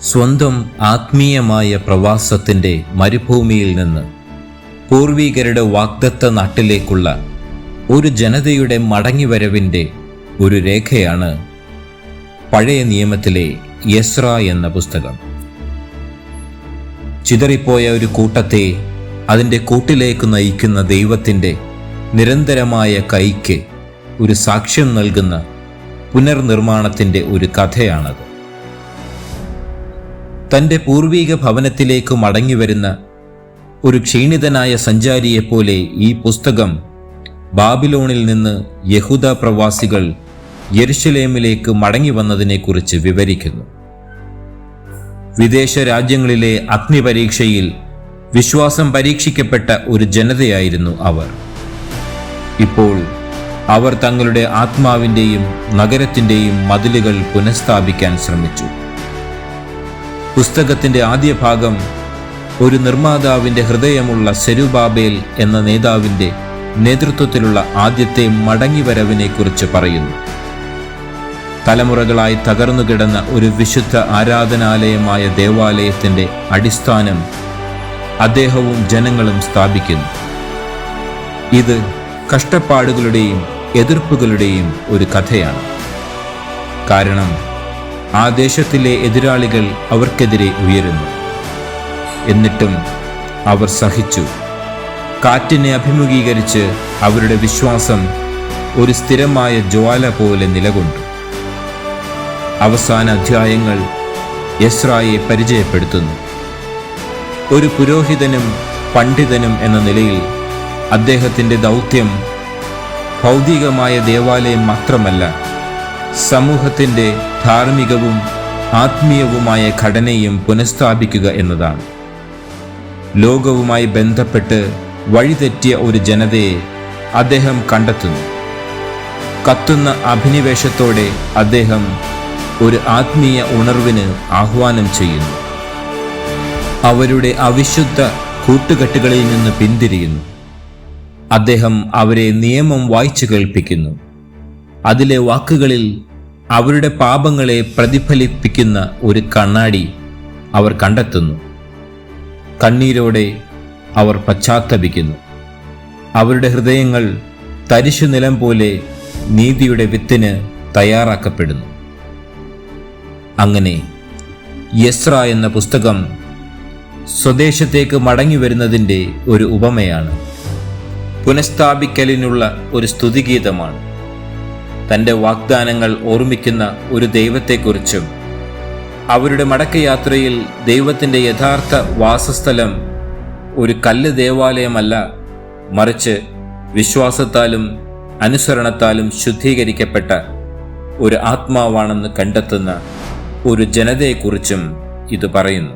സ്വന്തം ആത്മീയമായ പ്രവാസത്തിന്റെ മരുഭൂമിയിൽ നിന്ന് പൂർവീകരുടെ വാഗ്ദത്ത നാട്ടിലേക്കുള്ള ഒരു ജനതയുടെ മടങ്ങിവരവിന്റെ ഒരു രേഖയാണ് പഴയ നിയമത്തിലെ യസ്ര എന്ന പുസ്തകം. ചിതറിപ്പോയ ഒരു കൂട്ടത്തെ അതിന്റെ കൂട്ടിലേക്ക് നയിക്കുന്ന ദൈവത്തിന്റെ നിരന്തരമായ കൈക്ക് ഒരു സാക്ഷ്യം നൽകുന്ന പുനർനിർമ്മാണത്തിന്റെ ഒരു കഥയാണത്. തന്റെ പൂർവീക ഭവനത്തിലേക്ക് മടങ്ങിവരുന്ന ഒരു ക്ഷീണിതനായ സഞ്ചാരിയെപ്പോലെ ഈ പുസ്തകം ബാബിലോണിൽ നിന്ന് യഹൂദ പ്രവാസികൾ യെരുഷലേമിലേക്ക് മടങ്ങി വന്നതിനെക്കുറിച്ച് വിവരിക്കുന്നു. വിദേശ രാജ്യങ്ങളിലെ അഗ്നിപരീക്ഷയിൽ വിശ്വാസം പരീക്ഷിക്കപ്പെട്ട ഒരു ജനതയായിരുന്നു അവർ. ഇപ്പോൾ അവർ തങ്ങളുടെ ആത്മാവിന്റെയും നഗരത്തിന്റെയും മതിലുകൾ പുനഃസ്ഥാപിക്കാൻ ശ്രമിച്ചു. പുസ്തകത്തിന്റെ ആദ്യ ഭാഗം ഒരു നിർമ്മാതാവിന്റെ ഹൃദയമുള്ള സെരുബാബേൽ എന്ന നേതാവിന്റെ നേതൃത്വത്തിലുള്ള ആദ്യത്തെ മടങ്ങിവരവിനെക്കുറിച്ച് പറയുന്നു. തലമുറകളായി തകർന്നു കിടന്ന ഒരു വിശുദ്ധ ആരാധനാലയമായ ദേവാലയത്തിന്റെ അടിസ്ഥാനം അദ്ദേഹവും ജനങ്ങളും സ്ഥാപിക്കുന്നു. ഇത് കഷ്ടപ്പാടുകളുടെയും എതിർപ്പുകളുടെയും ഒരു കഥയാണ്. കാരണം ആ ദേശത്തിലെ എതിരാളികൾ അവർക്കെതിരെ ഉയരുന്നു. എന്നിട്ടും അവർ സഹിച്ചു. കാറ്റിനെ അഭിമുഖീകരിച്ച് അവരുടെ വിശ്വാസം ഒരു സ്ഥിരമായ ജ്വാല പോലെ നിലകൊണ്ടു. അവസാന അധ്യായങ്ങൾ യസ്രായെ പരിചയപ്പെടുത്തുന്നു. ഒരു പുരോഹിതനും പണ്ഡിതനും എന്ന നിലയിൽ അദ്ദേഹത്തിന്റെ ദൗത്യം ഭൗതികമായ ദേവാലയം മാത്രമല്ല സമൂഹത്തിന്റെ ധാർമ്മികവും ആത്മീയവുമായ ഘടനയും പുനഃസ്ഥാപിക്കുക എന്നതാണ്. ലോകവുമായി ബന്ധപ്പെട്ട് വഴിതെറ്റിയ ഒരു ജനതയെ അദ്ദേഹം കണ്ടെത്തുന്നു. കത്തുന്ന അഭിനിവേശത്തോടെ അദ്ദേഹം ഒരു ആത്മീയ ഉണർവിന് ആഹ്വാനം ചെയ്യുന്നു. അവരുടെ അവിശുദ്ധ കൂട്ടുകെട്ടുകളിൽ നിന്ന് പിന്തിരിയുന്നു. അദ്ദേഹം അവരെ നിയമം വായിച്ചു കേൾപ്പിക്കുന്നു. അതിലെ വാക്കുകളിൽ അവരുടെ പാപങ്ങളെ പ്രതിഫലിപ്പിക്കുന്ന ഒരു കണ്ണാടി അവർ കണ്ടെത്തുന്നു. കണ്ണീരോടെ അവർ പശ്ചാത്തപിക്കുന്നു. അവരുടെ ഹൃദയങ്ങൾ തരിശു നിലം പോലെ നീതിയുടെ വിത്തിന് തയ്യാറാക്കപ്പെടുന്നു. അങ്ങനെ യസ്ര എന്ന പുസ്തകം സ്വദേശത്തേക്ക് മടങ്ങി വരുന്നതിന്റെ ഒരു ഉപമയാണ്. പുനഃസ്ഥാപിക്കലിനുള്ള ഒരു സ്തുതിഗീതമാണ്. തന്റെ വാഗ്ദാനങ്ങൾ ഓർമ്മിക്കുന്ന ഒരു ദൈവത്തെക്കുറിച്ചും അവരുടെ മടക്കയാത്രയിൽ ദൈവത്തിന്റെ യഥാർത്ഥ വാസസ്ഥലം ഒരു കല്ല് ദേവാലയമല്ല മറിച്ച് വിശ്വാസത്താലും അനുസരണത്താലും ശുദ്ധീകരിക്കപ്പെട്ട ഒരു ആത്മാവാണെന്ന് കണ്ടെത്തുന്ന ഒരു ജനതയെക്കുറിച്ചും ഇത് പറയുന്നു.